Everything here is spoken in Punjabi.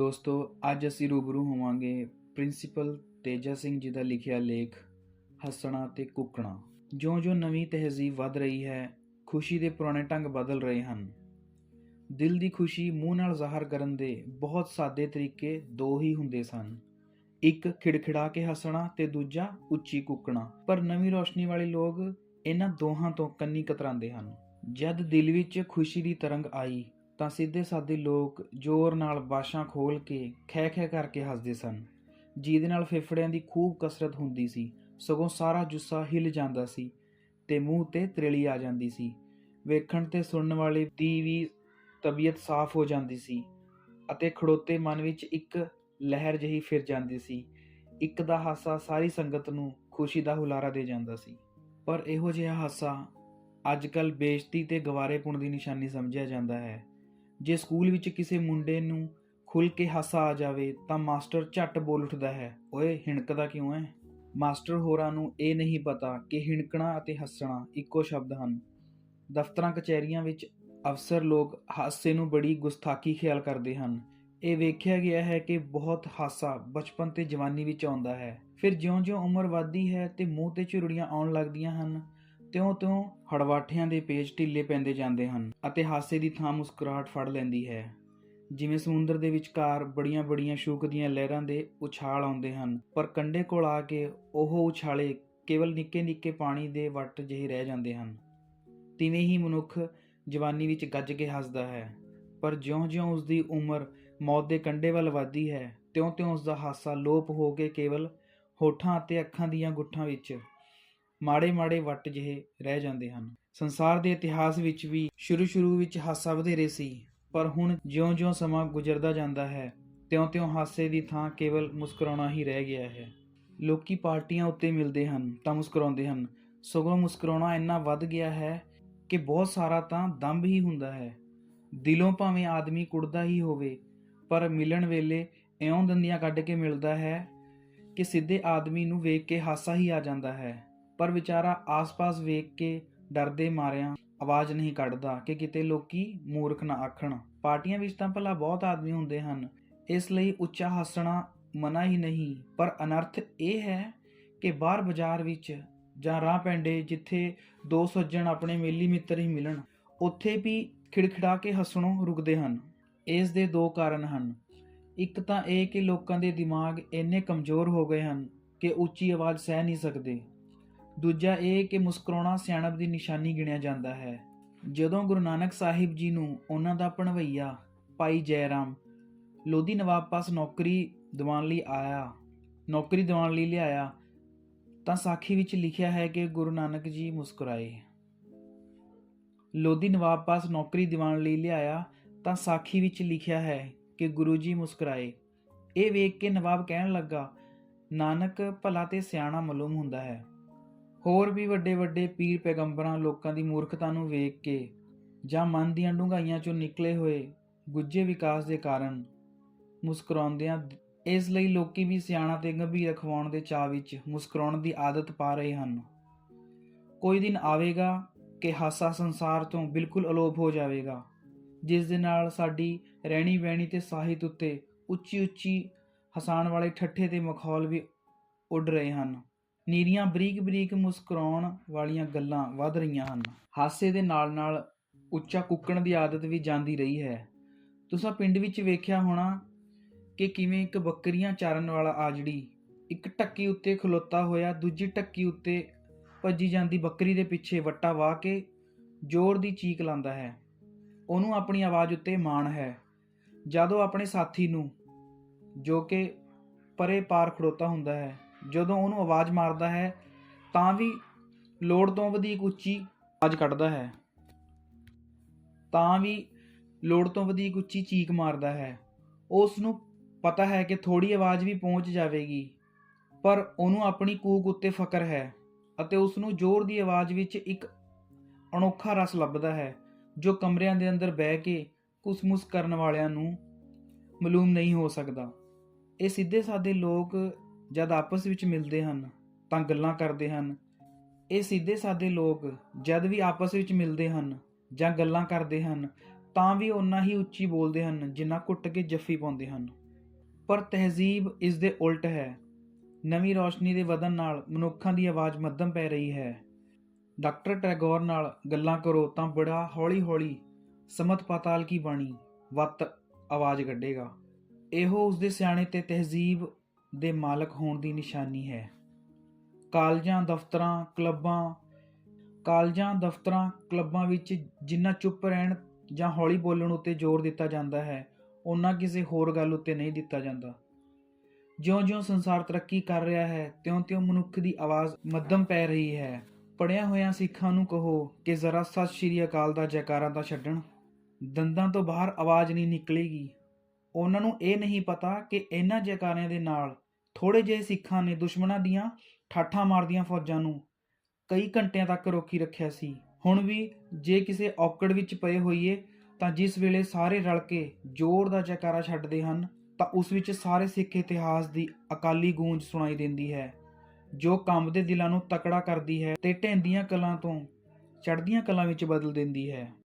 ਦੋਸਤੋ, ਅੱਜ ਅਸੀਂ ਰੂਬਰੂ ਹੋਵਾਂਗੇ ਪ੍ਰਿੰਸੀਪਲ ਤੇਜਾ ਸਿੰਘ ਜੀ ਦਾ ਲਿਖਿਆ ਲੇਖ, ਹੱਸਣਾ ਤੇ ਕੁੱਕਣਾ। ਜਿਉਂ-ਜਿਉਂ ਨਵੀਂ ਤਹਿਜ਼ੀਬ ਵੱਧ ਰਹੀ ਹੈ, ਖੁਸ਼ੀ ਦੇ ਪੁਰਾਣੇ ਢੰਗ ਬਦਲ ਰਹੇ ਹਨ। ਦਿਲ ਦੀ ਖੁਸ਼ੀ ਮੂੰਹ ਨਾਲ ਜ਼ਾਹਰ ਕਰਨ ਦੇ ਬਹੁਤ ਸਾਦੇ ਤਰੀਕੇ ਦੋ ਹੀ ਹੁੰਦੇ ਸਨ। ਇੱਕ ਖਿੜਖਿੜਾ ਕੇ ਹੱਸਣਾ ਤੇ ਦੂਜਾ ਉੱਚੀ ਕੁੱਕਣਾ। ਪਰ ਨਵੀਂ ਰੋਸ਼ਨੀ ਵਾਲੇ ਲੋਕ ਇਹਨਾਂ ਦੋਹਾਂ ਤੋਂ ਕੰਨੀ ਕਤਰਾਉਂਦੇ ਹਨ। ਜਦ ਦਿਲ ਵਿੱਚ ਖੁਸ਼ੀ ਦੀ ਤਰੰਗ ਆਈ ਤਾਂ ਸਿੱਧੇ ਸਾਦੇ ਲੋਕ ਜ਼ੋਰ ਨਾਲ ਬਾਸ਼ਾਂ ਖੋਲ ਕੇ, ਖਹਿ ਖੈ ਕਰਕੇ ਹੱਸਦੇ ਸਨ। ਜਿਹਦੇ ਨਾਲ ਫੇਫੜਿਆਂ ਦੀ ਖੂਬ ਕਸਰਤ ਹੁੰਦੀ ਸੀ, ਸਗੋਂ ਸਾਰਾ ਜੁੱਸਾ ਹਿੱਲ ਜਾਂਦਾ ਸੀ ਤੇ ਮੂੰਹ ਤੇ ਤਰੇਲੀ ਆ ਜਾਂਦੀ ਸੀ। ਵੇਖਣ ਤੇ ਸੁਣਨ ਵਾਲੇ ਦੀ ਵੀ ਤਬੀਅਤ ਸਾਫ਼ ਹੋ ਜਾਂਦੀ ਸੀ ਅਤੇ ਖੜੋਤੇ ਮਨ ਵਿੱਚ ਇੱਕ ਲਹਿਰ ਜਿਹੀ ਫਿਰ ਜਾਂਦੀ ਸੀ। ਇੱਕ ਦਾ ਹਾਸਾ ਸਾਰੀ ਸੰਗਤ ਨੂੰ ਖੁਸ਼ੀ ਦਾ ਹੁਲਾਰਾ ਦੇ ਜਾਂਦਾ ਸੀ। ਪਰ ਇਹੋ ਜਿਹਾ ਹਾਸਾ ਅੱਜਕੱਲ ਬੇਇੱਜ਼ਤੀ ਤੇ ਗਵਾਰੇਪੁਣ ਦੀ ਨਿਸ਼ਾਨੀ ਸਮਝਿਆ ਜਾਂਦਾ ਹੈ। ਜੇ ਸਕੂਲ ਵਿੱਚ ਕਿਸੇ ਮੁੰਡੇ ਨੂੰ ਖੁੱਲ ਕੇ ਹਾਸਾ ਆ ਜਾਵੇ ਤਾਂ ਮਾਸਟਰ ਝੱਟ ਬੋਲ ਉੱਠਦਾ ਹੈ, ਓਏ, ਹਿਣਕਦਾ ਕਿਉਂ ਹੈ ਮਾਸਟਰ ਹੋਰਾਂ ਨੂੰ ਇਹ ਨਹੀਂ ਪਤਾ ਕਿ ਹਿਣਕਣਾ ਅਤੇ ਹੱਸਣਾ ਇੱਕੋ ਸ਼ਬਦ ਹਨ। ਦਫ਼ਤਰਾਂ, ਕਚਹਿਰੀਆਂ ਵਿੱਚ ਅਫਸਰ ਲੋਕ ਹਾਸੇ ਨੂੰ ਬੜੀ ਗੁਸਤਾਖੀ ਖਿਆਲ ਕਰਦੇ ਹਨ। ਇਹ ਵੇਖਿਆ ਗਿਆ ਹੈ ਕਿ ਬਹੁਤ ਹਾਸਾ ਬਚਪਨ ਤੇ ਜਵਾਨੀ ਵਿੱਚ ਆਉਂਦਾ ਹੈ। ਫਿਰ ਜਿਉਂ-ਜਿਉਂ ਉਮਰ ਵੱਧਦੀ ਹੈ ਤੇ ਮੂੰਹ ਤੇ ਝੁਰੜੀਆਂ ਆਉਣ ਲੱਗਦੀਆਂ ਹਨ ਤਿਉਂ-ਤਿਉਂ ਹੜਵਾਠਿਆਂ ਦੇ ਪੇਜ ਢਿੱਲੇ ਪੈਂਦੇ ਜਾਂਦੇ ਹਨ ਅਤੇ ਹਾਸੇ ਦੀ ਥਾਂ ਮੁਸਕਰਾਹਟ ਫੜ ਲੈਂਦੀ ਹੈ। ਜਿਵੇਂ ਸਮੁੰਦਰ ਦੇ ਵਿਚਕਾਰ ਬੜੀਆਂ-ਬੜੀਆਂ ਸ਼ੂਕ ਦੀਆਂ ਲਹਿਰਾਂ ਦੇ ਉਛਾਲ ਆਉਂਦੇ ਹਨ, ਪਰ ਕੰਢੇ ਕੋਲ ਆ ਕੇ ਉਹ ਉਛਾਲੇ ਕੇਵਲ ਨਿੱਕੇ-ਨਿੱਕੇ ਪਾਣੀ ਦੇ ਵੱਟ ਜਿਹੇ ਰਹਿ ਜਾਂਦੇ ਹਨ। ਤਿਵੇਂ ਹੀ ਮਨੁੱਖ ਜਵਾਨੀ ਵਿੱਚ ਗੱਜ ਕੇ ਹੱਸਦਾ ਹੈ, ਪਰ ਜਿਉਂ-ਜਿਉਂ ਉਸ ਦੀ ਉਮਰ ਮੌਤ ਦੇ ਕੰਢੇ ਵੱਲ ਵੱਧਦੀ ਹੈ, ਤਿਉਂ-ਤਿਉਂ ਉਸ ਦਾ ਹਾਸਾ ਲੋਪ ਹੋ ਕੇ ਕੇਵਲ ਹੋਠਾਂ ਅਤੇ ਅੱਖਾਂ ਦੀਆਂ ਗੁੱਠਾਂ ਵਿੱਚ ਮਾੜੇ-ਮਾੜੇ ਵੱਟ ਜਿਹੇ ਰਹਿ ਜਾਂਦੇ ਹਨ। ਸੰਸਾਰ ਦੇ ਇਤਿਹਾਸ ਵਿੱਚ ਵੀ ਸ਼ੁਰੂ-ਸ਼ੁਰੂ ਵਿੱਚ ਹਾਸਾ ਵਧੇਰੇ ਸੀ, ਪਰ ਹੁਣ ਜਿਉਂ-ਜਿਉਂ ਸਮਾਂ ਗੁਜ਼ਰਦਾ ਜਾਂਦਾ ਹੈ, ਤਿਉਂ-ਤਿਉਂ ਹਾਸੇ ਦੀ ਥਾਂ ਕੇਵਲ ਮੁਸਕਰਾਉਣਾ ਹੀ ਰਹਿ ਗਿਆ ਹੈ। ਲੋਕੀ ਪਾਰਟੀਆਂ ਉੱਤੇ ਮਿਲਦੇ ਹਨ ਤਾਂ ਮੁਸਕਰਾਉਂਦੇ ਹਨ। ਸਗੋਂ ਮੁਸਕਰਾਉਣਾ ਇੰਨਾ ਵੱਧ ਗਿਆ ਹੈ ਕਿ ਬਹੁਤ ਸਾਰਾ ਤਾਂ ਦੰਭ ਹੀ ਹੁੰਦਾ ਹੈ। ਦਿਲੋਂ ਭਾਵੇਂ ਆਦਮੀ ਕੁੜਦਾ ਹੀ ਹੋਵੇ, ਪਰ ਮਿਲਣ ਵੇਲੇ ਇਉਂ ਦੰਦੀਆਂ ਕੱਢ ਕੇ ਮਿਲਦਾ ਹੈ ਕਿ ਸਿੱਧੇ ਆਦਮੀ ਨੂੰ ਵੇਖ ਕੇ ਹਾਸਾ ਹੀ ਆ ਜਾਂਦਾ ਹੈ। ਪਰ ਵਿਚਾਰਾ ਆਸ-ਪਾਸ ਵੇਖ ਕੇ ਡਰਦੇ ਮਾਰਿਆਂ ਆਵਾਜ਼ ਨਹੀਂ ਕੱਢਦਾ ਕਿ ਕਿਤੇ ਲੋਕੀ ਮੂਰਖ ਨਾ ਆਖਣ। ਪਾਰਟੀਆਂ ਵਿੱਚ ਤਾਂ ਭਲਾ ਬਹੁਤ ਆਦਮੀ ਹੁੰਦੇ ਹਨ। ਇਸ ਲਈ ਉੱਚਾ ਹੱਸਣਾ ਮਨਾ ਹੀ ਨਹੀਂ। ਪਰ ਅਨਰਥ ਇਹ ਹੈ ਕਿ ਬਾਹਰ ਬਾਜ਼ਾਰ ਵਿੱਚ ਜਾਂ ਰਾਹ ਪੈਂਡੇ ਜਿੱਥੇ ਦੋ ਸੱਜਣ ਆਪਣੇ ਮੇਲੀ ਮਿੱਤਰ ਹੀ ਮਿਲਣ, ਉੱਥੇ ਵੀ ਖਿੜਖਿੜਾ ਕੇ ਹੱਸਣੋਂ ਰੁਕਦੇ ਹਨ। ਇਸ ਦੇ ਦੋ ਕਾਰਨ ਹਨ। ਇੱਕ ਤਾਂ ਇਹ ਕਿ ਲੋਕਾਂ ਦੇ ਦਿਮਾਗ ਇੰਨੇ ਕਮਜ਼ੋਰ ਹੋ ਗਏ ਹਨ ਕਿ ਉੱਚੀ ਆਵਾਜ਼ ਸਹਿ ਨਹੀਂ ਸਕਦੇ। ਦੂਜਾ ਇਹ ਕਿ ਮੁਸਕਰਾਉਣਾ ਸਿਆਣਪ ਦੀ ਨਿਸ਼ਾਨੀ ਗਿਣਿਆ ਜਾਂਦਾ ਹੈ। ਜਦੋਂ ਗੁਰੂ ਨਾਨਕ ਸਾਹਿਬ ਜੀ ਨੂੰ ਉਹਨਾਂ ਦਾ ਪਣਵਈਆ ਭਾਈ ਜੈਰਾਮ ਲੋਧੀ ਨਵਾਬ ਪਾਸ ਨੌਕਰੀ ਦਿਵਾਉਣ ਲਈ ਆਇਆ, ਨੌਕਰੀ ਦਿਵਾਉਣ ਲਈ ਲਿਆਇਆ, ਤਾਂ ਸਾਖੀ ਵਿੱਚ ਲਿਖਿਆ ਹੈ ਕਿ ਗੁਰੂ ਨਾਨਕ ਜੀ ਮੁਸਕਰਾਏ। ਲੋਧੀ ਨਵਾਬ ਪਾਸ ਨੌਕਰੀ ਦਿਵਾਉਣ ਲਈ ਲਿਆਇਆ, ਤਾਂ ਸਾਖੀ ਵਿੱਚ ਲਿਖਿਆ ਹੈ ਕਿ ਗੁਰੂ ਜੀ ਮੁਸਕਰਾਏ। ਇਹ ਵੇਖ ਕੇ ਨਵਾਬ ਕਹਿਣ ਲੱਗਾ, ਨਾਨਕ ਭਲਾ ਤੇ ਸਿਆਣਾ ਮਾਲੂਮ ਹੁੰਦਾ ਹੈ। ਹੋਰ ਵੀ ਵੱਡੇ ਵੱਡੇ ਪੀਰ ਪੈਗੰਬਰਾਂ ਲੋਕਾਂ ਦੀ ਮੂਰਖਤਾ ਨੂੰ ਵੇਖ ਕੇ ਜਾਂ ਮਨ ਦੀਆਂ ਡੂੰਘਾਈਆਂ ਚੋਂ ਨਿਕਲੇ ਹੋਏ ਗੁੱਜੇ ਵਿਕਾਸ ਦੇ ਕਾਰਨ ਮੁਸਕਰਾਉਂਦਿਆਂ ਇਸ ਲਈ ਲੋਕੀ ਵੀ ਸਿਆਣਾ ਤੇ ਗੰਭੀਰ ਰਖਵਾਉਣ ਦੇ ਚਾਅ ਵਿੱਚ ਮੁਸਕਰਾਉਣ ਦੀ ਆਦਤ ਪਾ ਰਹੇ ਹਨ। ਕੋਈ ਦਿਨ ਆਵੇਗਾ ਕਿ ਹਾਸਾ ਸੰਸਾਰ ਤੋਂ ਬਿਲਕੁਲ ਅਲੋਪ ਹੋ ਜਾਵੇਗਾ, ਜਿਸ ਦੇ ਨਾਲ ਸਾਡੀ ਰਹਿਣੀ ਬਹਿਣੀ ਤੇ ਸਾਹਿਤ ਉੱਤੇ ਉੱਚੀ ਉੱਚੀ ਹਸਾਨ ਵਾਲੇ ਠੱਠੇ ਤੇ ਮਖੌਲ ਵੀ ਉੱਡ ਰਹੇ ਹਨ। ਨੀਰੀਆਂ ਬਰੀਕ ਬਰੀਕ ਮੁਸਕਰਾਉਣ ਵਾਲੀਆਂ ਗੱਲਾਂ ਵੱਧ ਰਹੀਆਂ ਹਨ। ਹਾਸੇ ਦੇ ਨਾਲ ਨਾਲ ਉੱਚਾ ਕੁੱਕਣ ਦੀ ਆਦਤ ਵੀ ਜਾਂਦੀ ਰਹੀ ਹੈ। ਤੁਸੀਂ ਪਿੰਡ ਵਿੱਚ ਵੇਖਿਆ ਹੋਣਾ ਕਿ ਕਿਵੇਂ ਇੱਕ ਬੱਕਰੀਆਂ ਚਾਰਨ ਵਾਲਾ ਆਜੜੀ ਇੱਕ ਟੱਕੀ ਉੱਤੇ ਖਲੋਤਾ ਹੋਇਆ, ਦੂਜੀ ਟੱਕੀ ਉੱਤੇ ਭੱਜੀ ਜਾਂਦੀ ਬੱਕਰੀ ਦੇ ਪਿੱਛੇ ਵੱਟਾ ਵਾਹ ਕੇ ਜ਼ੋਰ ਦੀ ਚੀਕ ਲਾਉਂਦਾ ਹੈ। ਉਹਨੂੰ ਆਪਣੀ ਆਵਾਜ਼ ਉੱਤੇ ਮਾਣ ਹੈ। ਜਦੋਂ ਆਪਣੇ ਸਾਥੀ ਨੂੰ ਜੋ ਕਿ ਪਰੇ ਪਾਰ ਖੜੋਤਾ ਹੁੰਦਾ ਹੈ ਜਦੋਂ ਉਹਨੂੰ ਆਵਾਜ਼ ਮਾਰਦਾ ਹੈ, ਤਾਂ ਵੀ ਲੋੜ ਤੋਂ ਵਧੇਕ ਉੱਚੀ ਆਵਾਜ਼ ਕੱਢਦਾ ਹੈ। ਤਾਂ ਵੀ ਲੋੜ ਤੋਂ ਵਧੇਕ ਉੱਚੀ ਚੀਕ ਮਾਰਦਾ ਹੈ। ਉਸ ਨੂੰ ਪਤਾ ਹੈ ਕਿ ਥੋੜੀ ਆਵਾਜ਼ ਵੀ ਪਹੁੰਚ ਜਾਵੇਗੀ, ਪਰ ਉਹਨੂੰ ਆਪਣੀ ਕੂਕ ਉੱਤੇ ਫਕਰ ਹੈ ਅਤੇ ਉਸ ਨੂੰ ਜ਼ੋਰ ਦੀ ਆਵਾਜ਼ ਵਿੱਚ ਇੱਕ ਅਨੋਖਾ ਰਸ ਲੱਭਦਾ ਹੈ, ਜੋ ਕਮਰਿਆਂ ਦੇ ਅੰਦਰ ਬਹਿ ਕੇ ਕੁਸਮੁਸ ਕਰਨ ਵਾਲਿਆਂ ਨੂੰ ਮਾਲੂਮ ਨਹੀਂ ਹੋ ਸਕਦਾ। ਇਹ ਸਿੱਧੇ ਸਾਦੇ ਲੋਕ ਜਦ ਆਪਸ ਵਿੱਚ ਮਿਲਦੇ ਹਨ, ਤਾਂ ਗੱਲਾਂ ਕਰਦੇ ਹਨ। ਇਹ ਸਿੱਧੇ ਸਾਦੇ ਲੋਕ ਜਦ ਵੀ ਆਪਸ ਵਿੱਚ ਮਿਲਦੇ ਹਨ ਜਾਂ ਗੱਲਾਂ ਕਰਦੇ ਹਨ, ਤਾਂ ਵੀ ਉਨਾ ਹੀ ਉੱਚੀ ਬੋਲਦੇ ਹਨ ਜਿੰਨਾ ਘੁੱਟ ਕੇ ਜੱਫੀ ਪਾਉਂਦੇ ਹਨ। ਪਰ ਤਹਿਜ਼ੀਬ ਇਸ ਦੇ ਉਲਟ ਹੈ। ਨਵੀਂ ਰੌਸ਼ਨੀ ਦੇ ਵਧਣ ਨਾਲ ਮਨੁੱਖਾਂ ਦੀ ਆਵਾਜ਼ ਮੱਧਮ ਪੈ ਰਹੀ ਹੈ। ਡਾਕਟਰ ਟੈਗੋਰ ਨਾਲ ਗੱਲਾਂ ਕਰੋ ਤਾਂ ਬੜਾ ਹੌਲੀ-ਹੌਲੀ ਸਮਤ ਪਾਤਾਲ ਕੀ ਬਾਣੀ ਵੱਤ ਆਵਾਜ਼ ਕੱਢੇਗਾ। ਇਹੋ ਉਸ ਦੇ ਸਿਆਣੇ ਤੇ ਤਹਿਜ਼ੀਬ ਦੇ ਮਾਲਕ ਹੋਣ ਦੀ ਨਿਸ਼ਾਨੀ ਹੈ। ਕਾਲਜਾਂ, ਦਫ਼ਤਰਾਂ, ਕਲੱਬਾਂ, ਕਾਲਜਾਂ, ਦਫ਼ਤਰਾਂ, ਕਲੱਬਾਂ ਵਿੱਚ ਜਿੰਨਾ ਚੁੱਪ ਰਹਿਣ ਜਾਂ ਹੌਲੀ ਬੋਲਣ ਉੱਤੇ ਜ਼ੋਰ ਦਿੱਤਾ ਜਾਂਦਾ ਹੈ ਉਹਨਾਂ ਕਿਸੇ ਹੋਰ ਗੱਲ ਉੱਤੇ ਨਹੀਂ ਦਿੱਤਾ ਜਾਂਦਾ। ਜਿਉਂ-ਜਿਉਂ ਸੰਸਾਰ ਤਰੱਕੀ ਕਰ ਰਿਹਾ ਹੈ, ਤਿਉਂ-ਤਿਉਂ ਮਨੁੱਖ ਦੀ ਆਵਾਜ਼ ਮੱਧਮ ਪੈ ਰਹੀ ਹੈ। ਪੜਿਆ ਹੋਇਆਂ ਸਿੱਖਾਂ ਨੂੰ ਕਹੋ ਕਿ ਜ਼ਰਾ ਸਤਿ ਸ਼੍ਰੀ ਅਕਾਲ ਦਾ ਜੈਕਾਰਾ ਤਾਂ ਛੱਡਣ। ਦੰਦਾਂ ਤੋਂ ਬਾਹਰ ਆਵਾਜ਼ ਨਹੀਂ ਨਿਕਲੇਗੀ। ਉਹਨਾਂ ਨੂੰ ਇਹ ਨਹੀਂ ਪਤਾ ਕਿ ਇਹਨਾਂ ਜੈਕਾਰਿਆਂ ਦੇ ਨਾਲ ਥੋੜੇ ਜਿਹੇ ਸਿੱਖਾਂ ਨੇ ਦੁਸ਼ਮਣਾਂ ਦੀਆਂ ਠਾਠਾਂ ਮਾਰਦੀਆਂ ਫੌਜਾਂ ਨੂੰ ਕਈ ਘੰਟਿਆਂ ਤੱਕ ਰੋਕੀ ਰੱਖਿਆ ਸੀ। ਹੁਣ ਵੀ ਜੇ ਕਿਸੇ ਔਕੜ ਵਿੱਚ ਪਏ ਹੋਈਏ ਤਾਂ ਜਿਸ ਵੇਲੇ ਸਾਰੇ ਰਲ ਕੇ ਜ਼ੋਰ ਦਾ ਜੈਕਾਰਾ ਛੱਡਦੇ ਹਨ, ਤਾਂ ਉਸ ਵਿੱਚ ਸਾਰੇ ਸਿੱਖ ਇਤਿਹਾਸ ਦੀ ਅਕਾਲੀ ਗੂੰਜ ਸੁਣਾਈ ਦਿੰਦੀ ਹੈ, ਜੋ ਕੰਮ ਦੇ ਦਿਲਾਂ ਨੂੰ ਤਕੜਾ ਕਰਦੀ ਹੈ ਤੇ ਢਹਿੰਦੀਆਂ ਕਲਾਂ ਤੋਂ ਚੜ੍ਹਦੀਆਂ ਕਲਾਂ ਵਿੱਚ ਬਦਲ ਦਿੰਦੀ ਹੈ।